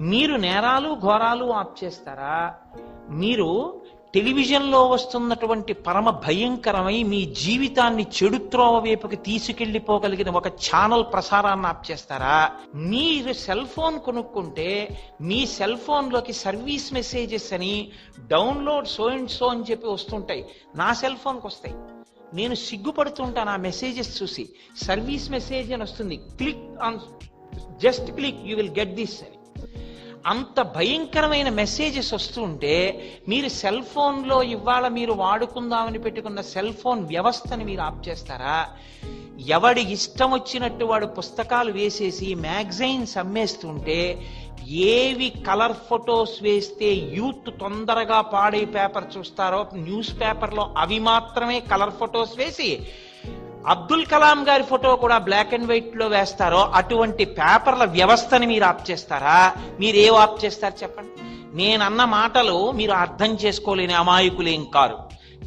మీరు నేరాలు ఘోరాలు ఆప్ చేస్తారా? మీరు టెలివిజన్లో వస్తున్నటువంటి పరమ భయంకరమై మీ జీవితాన్ని చెడుత్రోవ వైపుకి తీసుకెళ్ళిపోగలిగిన ఒక ఛానల్ ప్రసారాన్ని ఆప్ చేస్తారా? మీరు సెల్ ఫోన్ కొనుక్కుంటే మీ సెల్ ఫోన్లోకి సర్వీస్ మెసేజెస్ అని డౌన్లోడ్ సో అండ్ సో అని చెప్పి వస్తుంటాయి. నా సెల్ ఫోన్కి వస్తాయి. నేను సిగ్గుపడుతుంటాను ఆ మెసేజెస్ చూసి. సర్వీస్ మెసేజ్ అని వస్తుంది. Click on just click you will get this అని. అంత భయంకరమైన మెసేజెస్ వస్తుంటే మీరు సెల్ ఫోన్లో ఇవాళ మీరు వాడుకుందామని పెట్టుకున్న సెల్ ఫోన్ వ్యవస్థని మీరు ఆప్ చేస్తారా? ఎవడి ఇష్టం వచ్చినట్టు వాడు పుస్తకాలు వేసేసి మ్యాగజైన్స్ అమ్మేస్తుంటే ఏవి కలర్ ఫొటోస్ వేస్తే యూత్ తొందరగా పాడే పేపర్ చూస్తారో న్యూస్ పేపర్లో అవి మాత్రమే కలర్ ఫొటోస్ వేసి అబ్దుల్ కలాం గారి ఫోటో కూడా బ్లాక్ అండ్ వైట్లో వేస్తారో అటువంటి పేపర్ల వ్యవస్థని మీరు ఆప్ చేస్తారా? మీరు ఏ ఆప్ చేస్తారు చెప్పండి. నేనన్న మాటలు మీరు అర్థం చేసుకోలేని అమాయకులేం కారు.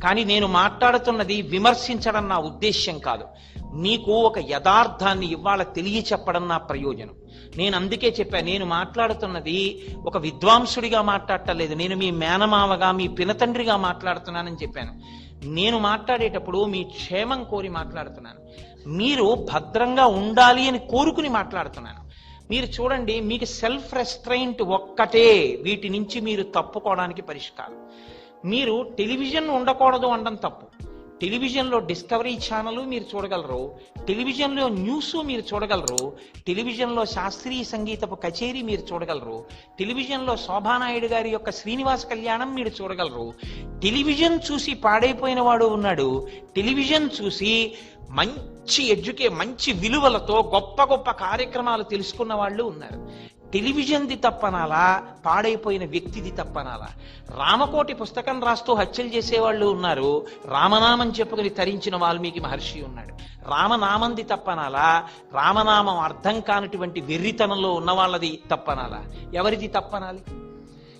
కానీ నేను మాట్లాడుతున్నది విమర్శించడం నా ఉద్దేశ్యం కాదు. మీకు ఒక యథార్థాన్ని ఇవాళ తెలియ చెప్పడం నా ప్రయోజనం. నేను అందుకే చెప్పాను నేను మాట్లాడుతున్నది ఒక విద్వాంసుడిగా మాట్లాడటలేదు నేను మీ మేనమావగా మీ పినతండ్రిగా మాట్లాడుతున్నానని చెప్పాను. నేను మాట్లాడేటప్పుడు మీ క్షేమం కోరి మాట్లాడుతున్నాను. మీరు భద్రంగా ఉండాలి అని కోరుకుని మాట్లాడుతున్నాను. మీరు చూడండి మీకు సెల్ఫ్ రెస్ట్రైంట్ ఒక్కటే. వీటి నుంచి మీరు తప్పుకోవడానికి పరిష్కారం. మీరు టెలివిజన్ ఉండకూడదు అనడం తప్పు. టెలివిజన్లో డిస్కవరీ ఛానల్ మీరు చూడగలరు టెలివిజన్లో న్యూస్ మీరు చూడగలరు టెలివిజన్లో శాస్త్రీయ సంగీతపు కచేరీ మీరు చూడగలరు టెలివిజన్లో శోభానాయుడు గారి యొక్క శ్రీనివాస కళ్యాణం మీరు చూడగలరు. టెలివిజన్ చూసి పాడైపోయిన వాడు ఉన్నాడు. టెలివిజన్ చూసి మంచి ఎడ్యుకే మంచి విలువలతో గొప్ప గొప్ప కార్యక్రమాలు తెలుసుకున్న వాళ్ళు ఉన్నారు. టెలివిజన్ది తప్పనాలా? పాడైపోయిన వ్యక్తిది తప్పనాలా? రామకోటి పుస్తకం రాస్తూ హత్యలు చేసేవాళ్ళు ఉన్నారు. రామనామం చెప్పుకుని తరించిన వాల్మీకి మహర్షి ఉన్నాడు. రామనామంది తప్పనాలా? రామనామం అర్థం కానటువంటి వెర్రితనంలో ఉన్న వాళ్ళది తప్పనాలా? ఎవరిది తప్పనాలి?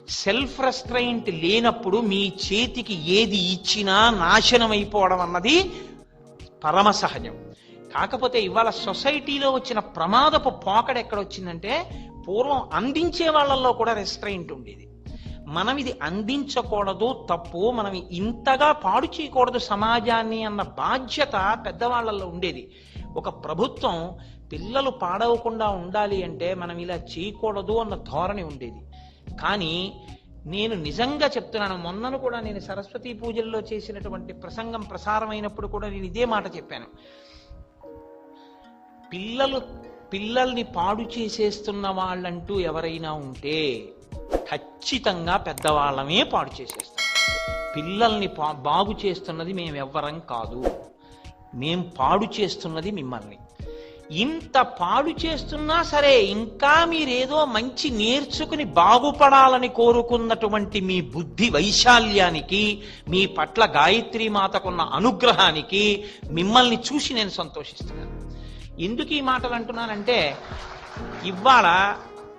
సెల్ఫ్ రెస్ట్రైంట్ లేనప్పుడు మీ చేతికి ఏది ఇచ్చినా నాశనం అయిపోవడం అన్నది పరమ సహజం. కాకపోతే ఇవాళ సొసైటీలో వచ్చిన ప్రమాదపు పోకడ ఎక్కడ వచ్చిందంటే పూర్వం అందించే వాళ్ళల్లో కూడా రెస్ట్రైంట్ ఉండేది. మనం ఇది అందించకూడదు తప్పు మనం ఇంతగా పాడు చేయకూడదు సమాజాన్ని అన్న బాధ్యత పెద్దవాళ్ళల్లో ఉండేది. ఒక ప్రభుత్వం పిల్లలు పాడవకుండా ఉండాలి అంటే మనం ఇలా చేయకూడదు అన్న ధోరణి ఉండేది. కానీ నేను నిజంగా చెప్తున్నాను మొన్నను కూడా నేను సరస్వతి పూజల్లో చేసినటువంటి ప్రసంగం ప్రసారమైనప్పుడు కూడా నేను ఇదే మాట చెప్పాను. పిల్లలు పిల్లల్ని పాడు చేసేస్తున్న వాళ్ళంటూ ఎవరైనా ఉంటే ఖచ్చితంగా పెద్దవాళ్ళమే పాడు చేసేస్తాం పిల్లల్ని పా- బాగు చేస్తున్నది మేము ఎవ్వరం కాదు. మేం పాడు చేస్తున్నది మిమ్మల్ని. ఇంత పాడు చేస్తున్నా సరే ఇంకా మీరేదో మంచి నేర్చుకుని బాగుపడాలని కోరుకున్నటువంటి మీ బుద్ధి వైశాల్యానికి మీ పట్ల గాయత్రి మాతకున్న అనుగ్రహానికి మిమ్మల్ని చూసి నేను సంతోషిస్తున్నాను. ఎందుకు ఈ మాటలు అంటున్నానంటే ఇవాళ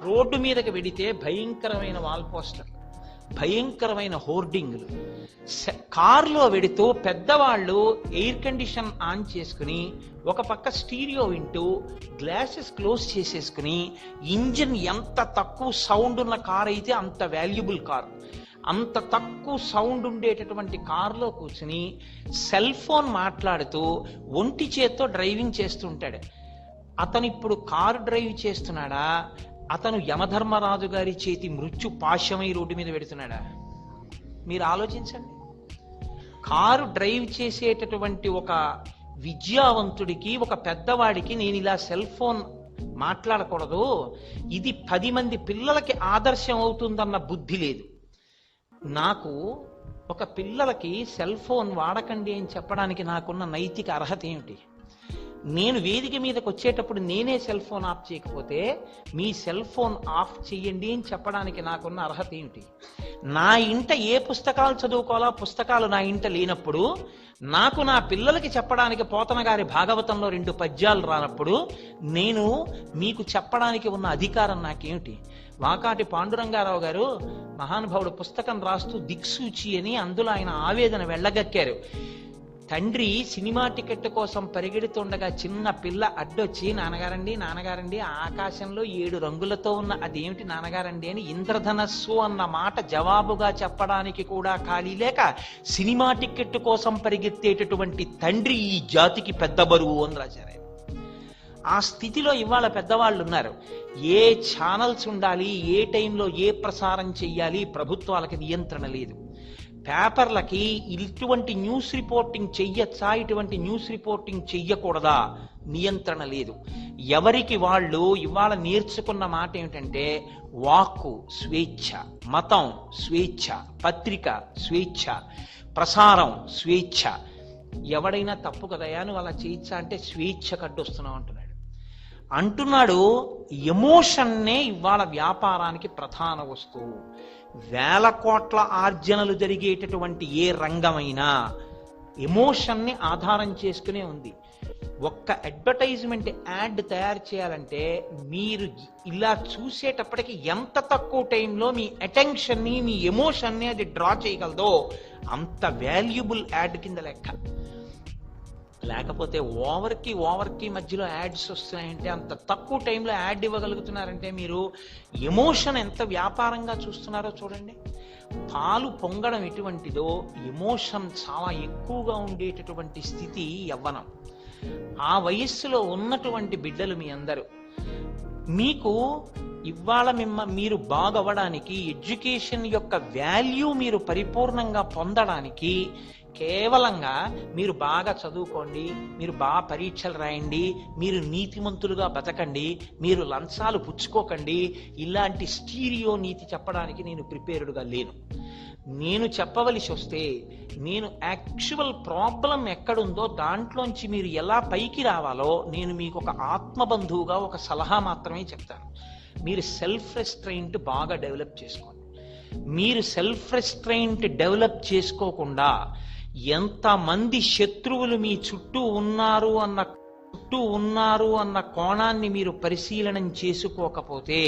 రోడ్డు మీదకి వెడితే భయంకరమైన వాల్ పోస్టర్ భయంకరమైన హోర్డింగ్లు. కారులో వెడుతూ పెద్దవాళ్ళు ఎయిర్ కండిషన్ ఆన్ చేసుకుని ఒక పక్క స్టీరియో వింటూ గ్లాసెస్ క్లోజ్ చేసేసుకుని ఇంజిన్ ఎంత తక్కువ సౌండ్ ఉన్న కార్ అయితే అంత వాల్యుబుల్ కార్. అంత తక్కువ సౌండ్ ఉండేటటువంటి కారులో కూర్చుని సెల్ ఫోన్ మాట్లాడుతూ ఒంటి చేత్తో డ్రైవింగ్ చేస్తుంటాడు. అతను ఇప్పుడు కారు డ్రైవ్ చేస్తున్నాడా? అతను యమధర్మరాజు గారి చేతి మృత్యు పాశమై రోడ్డు మీద పెడుతున్నాడా? మీరు ఆలోచించండి. కారు డ్రైవ్ చేసేటటువంటి ఒక విద్యావంతుడికి ఒక పెద్దవాడికి నేను ఇలా సెల్ ఫోన్ మాట్లాడకూడదు. ఇది పది మంది పిల్లలకి ఆదర్శం అవుతుందన్న బుద్ధి లేదు. నాకు ఒక పిల్లలకి సెల్ ఫోన్ వాడకండి అని చెప్పడానికి నాకున్న నైతిక అర్హత ఏమిటి? నేను వేదిక మీదకి వచ్చేటప్పుడు నేనే సెల్ ఫోన్ ఆఫ్ చేయకపోతే మీ సెల్ ఫోన్ ఆఫ్ చేయండి అని చెప్పడానికి నాకున్న అర్హత ఏమిటి నా ఇంట ఏ పుస్తకాలు చదువుకోవాలో పుస్తకాలు నా ఇంట లేనప్పుడు నాకు నా పిల్లలకి చెప్పడానికి పోతన గారి భాగవతంలో రెండు పద్యాలు రానప్పుడు నేను మీకు చెప్పడానికి ఉన్న అధికారం నాకేమిటి? వాకాటి పాండురంగారావు గారు మహానుభావుడు పుస్తకం రాస్తూ దిక్సూచి అని అందులో ఆయన ఆవేదన వెళ్ళగక్కారు. తండ్రి సినిమా టికెట్ కోసం పరిగెడుతుండగా చిన్న పిల్ల అడ్డొచ్చి నాన్నగారండి నాన్నగారండి ఆకాశంలో ఏడు రంగులతో ఉన్న అదేమిటి నాన్నగారండి అని ఇంద్రధనస్సు అన్న మాట జవాబుగా చెప్పడానికి కూడా ఖాళీ లేక సినిమా టికెట్ కోసం పరిగెత్తేటటువంటి తండ్రి ఈ జాతికి పెద్ద బరువు అని రాశారు. ఆ స్థితిలో ఇవాళ పెద్దవాళ్ళు ఉన్నారు. ఏ ఛానల్స్ ఉండాలి ఏ టైంలో ఏ ప్రసారం చెయ్యాలి ప్రభుత్వాలకి నియంత్రణ లేదు. పేపర్లకి ఇటువంటి న్యూస్ రిపోర్టింగ్ చెయ్యొచ్చా? ఇటువంటి న్యూస్ రిపోర్టింగ్ చెయ్యకూడదా? నియంత్రణ లేదు. ఎవరికి వాళ్ళు ఇవాళ నేర్చుకున్న మాట ఏమిటంటే వాక్కు స్వేచ్ఛ మతం స్వేచ్ఛ పత్రిక స్వేచ్ఛ ప్రసారం స్వేచ్ఛ. ఎవడైనా తప్పు కదయా నువ్వు అలా చేయొచ్చా అంటే స్వేచ్ఛ కడ్డొస్తున్నావు అంటున్నాడు. అంటున్నాడు ఎమోషన్నే ఇవాళ వ్యాపారానికి ప్రధాన వస్తువు. వేల కోట్ల ఆర్జనలు జరిగేటటువంటి ఏ రంగమైనా ఎమోషన్ని ఆధారం చేసుకునే ఉంది. ఒక్క అడ్వర్టైజ్మెంట్ యాడ్ తయారు చేయాలంటే మీరు ఇలా చూసేటప్పటికి ఎంత తక్కువ టైంలో మీ అటెన్షన్ని మీ ఎమోషన్ని అది డ్రా చేయగలదో అంత వాల్యుబుల్ యాడ్ కింద లెక్క. లేకపోతే ఓవర్కి ఓవర్కి మధ్యలో యాడ్స్ వస్తున్నాయంటే అంత తక్కువ టైంలో యాడ్ ఇవ్వగలుగుతున్నారంటే మీరు ఎమోషన్ ఎంత వ్యాపారంగా చూస్తున్నారో చూడండి. పాలు పొంగడం ఎటువంటిదో ఎమోషన్ చాలా ఎక్కువగా ఉండేటటువంటి స్థితి యవ్వనం. ఆ వయస్సులో ఉన్నటువంటి బిడ్డలు మీ అందరూ. మీకు ఇవాళ మిమ్మ మీరు బాగవడానికి ఎడ్యుకేషన్ యొక్క వాల్యూ మీరు పరిపూర్ణంగా పొందడానికి కేవలంగా మీరు బాగా చదువుకోండి మీరు బాగా పరీక్షలు రాయండి మీరు నీతిమంతులుగా బతకండి మీరు లంచాలు పుచ్చుకోకండి ఇలాంటి స్టీరియో నీతి చెప్పడానికి నేను ప్రిపేర్డ్గా లేను. నేను చెప్పవలసి వస్తే నేను యాక్చువల్ ప్రాబ్లం ఎక్కడుందో దాంట్లోంచి మీరు ఎలా పైకి రావాలో నేను మీకు ఒక ఆత్మబంధువుగా ఒక సలహా మాత్రమే చెప్తాను. మీరు సెల్ఫ్ రెస్ట్రైంట్ బాగా డెవలప్ చేసుకోండి. మీరు సెల్ఫ్ రెస్ట్రైంట్ డెవలప్ చేసుకోకుండా ఎంతమంది శత్రువులు మీ చుట్టూ ఉన్నారు అన్న చుట్టూ ఉన్నారు అన్న కోణాన్ని మీరు పరిశీలనం చేసుకోకపోతే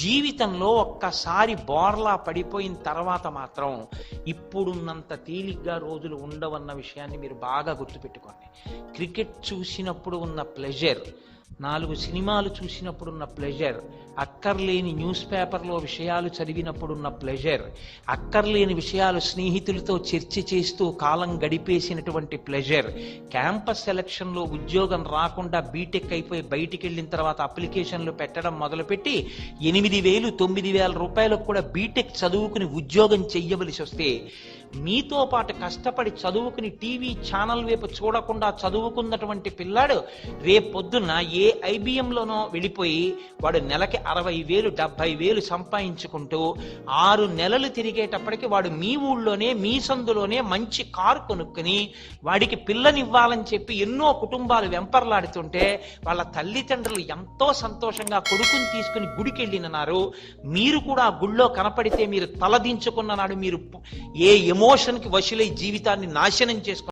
జీవితంలో ఒక్కసారి బోర్లా పడిపోయిన తర్వాత మాత్రం ఇప్పుడున్నంత తేలిగ్గా రోజులు ఉండవన్న విషయాన్ని మీరు బాగా గుర్తుపెట్టుకోండి. క్రికెట్ చూసినప్పుడు ఉన్న ప్లెజర్ నాలుగు సినిమాలు చూసినప్పుడున్న ప్లెజర్ అక్కర్లేని న్యూస్ పేపర్లో విషయాలు చదివినప్పుడున్న ప్లెజర్ అక్కర్లేని విషయాలు స్నేహితులతో చర్చ చేస్తూ కాలం గడిపేసినటువంటి ప్లెజర్ క్యాంపస్ సెలక్షన్లో ఉద్యోగం రాకుండా బీటెక్ అయిపోయి బయటికి వెళ్ళిన తర్వాత అప్లికేషన్లు పెట్టడం మొదలుపెట్టి ఎనిమిది వేలు తొమ్మిది వేల రూపాయలకు కూడా బీటెక్ చదువుకుని ఉద్యోగం చెయ్యవలసి వస్తే మీతో పాటు కష్టపడి చదువుకుని టీవీ ఛానల్ వైపు చూడకుండా చదువుకున్నటువంటి పిల్లాడు రేపొద్దున ఏ ఐబిఎంలోనో వెళ్ళిపోయి వాడు నెలకి అరవై వేలు డెబ్బై వేలు సంపాదించుకుంటూ ఆరు నెలలు తిరిగేటప్పటికి వాడు మీ ఊళ్ళోనే మీ సందులోనే మంచి కారు కొనుక్కుని వాడికి పిల్లనివ్వాలని చెప్పి ఎన్నో కుటుంబాలు వెంపర్లాడుతుంటే వాళ్ళ తల్లిదండ్రులు ఎంతో సంతోషంగా కొడుకుని తీసుకుని గుడికి వెళ్ళినన్నారు మీరు కూడా గుళ్ళో కనపడితే మీరు తలదించుకున్న నాడు మీరు ఏ ఎమోషన్కి వశులై జీవితాన్ని నాశనం చేసుకుని